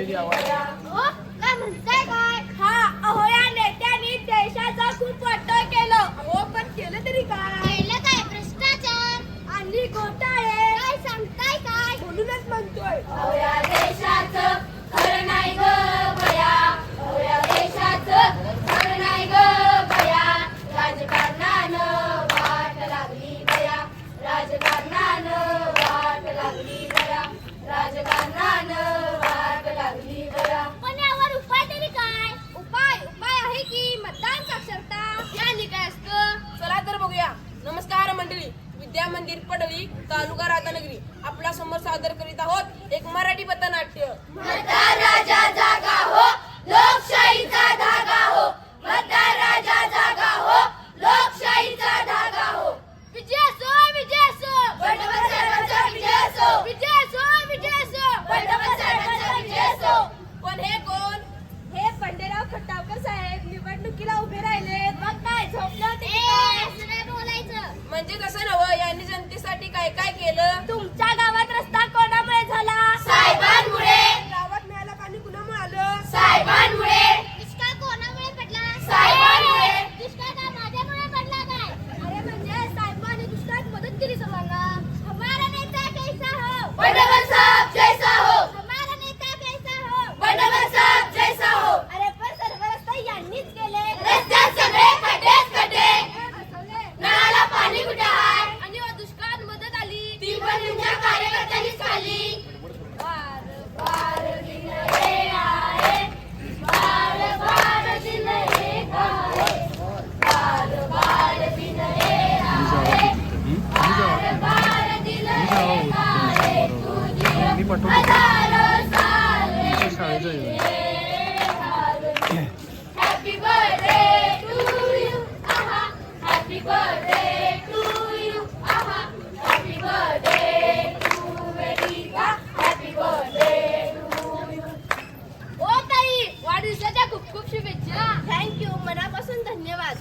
Area હોય.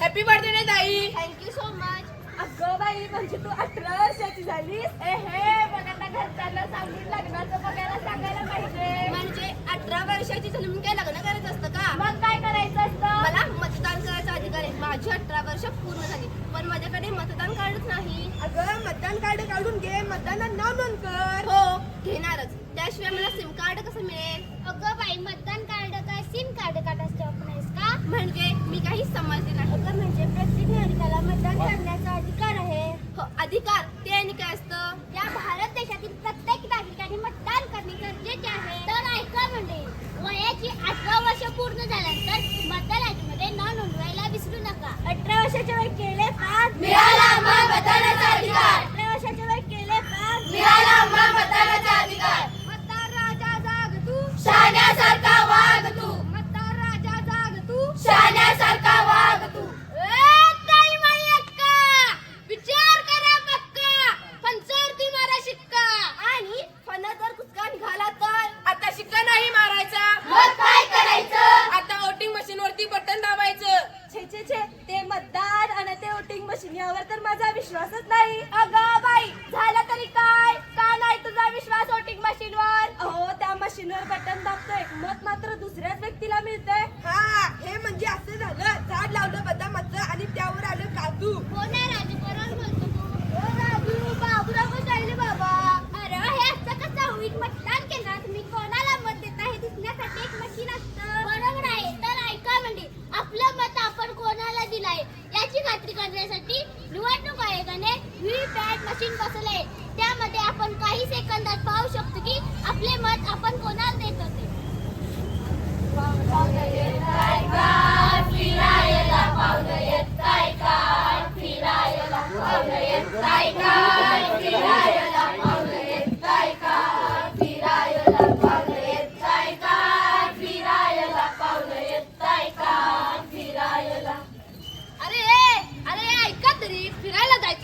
Happy birthday रे ताई. Thank you so much अगं बाई म्हणजे तू अठरा वर्षाची झालीस? ए हे बघायला घरच्यांना सांगून लग्नाचं बघायला सांगायला पाहिजे. म्हणजे अठरा वर्षाची झाली म्हणून काय लग्न करत असतं? माझ्याकडे मतदान कार्डच नाही. अगं मतदान कार्ड काढून घे. मतदानात नाव नोंद कर. हो घेणारच. त्याशिवाय मला सिम कार्ड कसं मिळेल? अगं बाई मतदान कार्ड काय सिम कार्ड काढायचं आपण नाहीस का? म्हणजे मी काही समजले नाही. अगं म्हणजे प्रत्येक नागरिकाला मतदान हो. करण्याचा अधिकार आहे. हो अधिकार. मेरा शिन्यावर तर माझा विश्वासच नाही. अग बाई झाला तरी काय? का नाही तुझा विश्वास वोटिंग मशीनवर हो त्या मशीन वर बटन दाबतोय. मत मात्र दुसऱ्याच व्यक्तीला मिळतंय. हा हे म्हणजे असं झालं. झाड लावलं बदाम आणि मशीन बसवले त्यामध्ये आपण काही सेकंदात पाहू शकतो की आपले मत आपण कोणाला देत होते? फिरायला फिरायला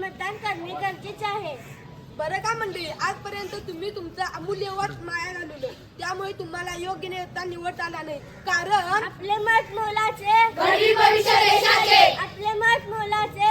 मतदान करणे गरजेचे आहे. बरं का मंडळी? आजपर्यंत तुम्ही तुमचा अमूल्यवान माया घालवलं. त्यामुळे तुम्हाला योग्य नेता निवडता आला नाही. कारण आपले मत मोलाचे आपले मत मोलाचे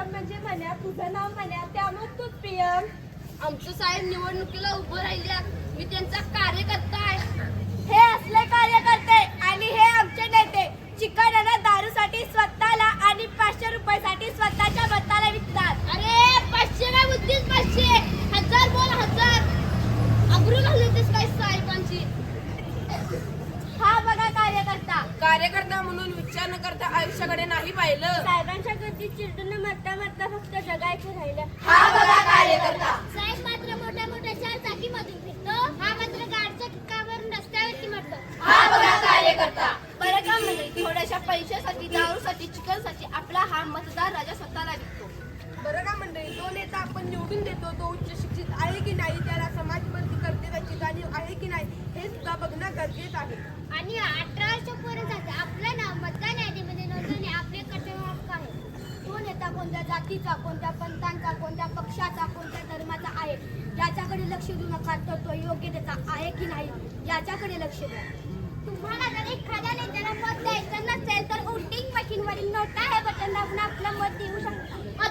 पीएम म्हणजे म्हण्या तुझं नाव म्हण्या त्यामुळे तूच पीएम आमचं साहेब निवडणुकीला उभं राहिल्या. मी त्यांचा कार्यकर्ता आहे. हे असले कार्यकर्ते आणि हे आमचे नेते चिकन दारूसाठी स्वतःला आणि पाचशे रुपयासाठी स्वतःच्या मताला विकतात. राहिलं हा बघा कार्यकर्ता. साहेब मात्र मोठ्या मोठ्या चार चाकी मधून फिरतो. हा मात्र गाडच्या किकावरून रस्त्यावरती मरतो. हा बघा कार्यकर्ता. बरं का म्हणजे थोड्याशा पैशासाठी दारूसाठी चिकनसाठी आपला हा मतदार राजा स्वतःला विकतो. बरं का मंडळी तो नेता आपण निवडून देतो तो उच्च शिक्षित आहे की नाही त्याला समाजबंदी कर्तव्याची जाणीव आहे की नाही हे सुद्धा बघणं गरजेचं आहे. आणि अठरा वर्षापर्यंत आपलं नाव मतदान यादीमध्ये नोंदवणे आपले कर्तव्य हक्क आहे तो नेता कोणत्या जातीचा कोणत्या पंथांचा कोणत्या पक्षाचा कोणत्या धर्माचा आहे याच्याकडे लक्ष देऊ नका. तर तो योग्य त्याचा आहे की नाही याच्याकडे लक्ष द्या. तुम्हाला जर एखाद्या नेत्याला मत द्यायचं नसेल तर वोटिंग मशीनवरील नोटा हे बटन दाबून आपलं मत देऊ शकता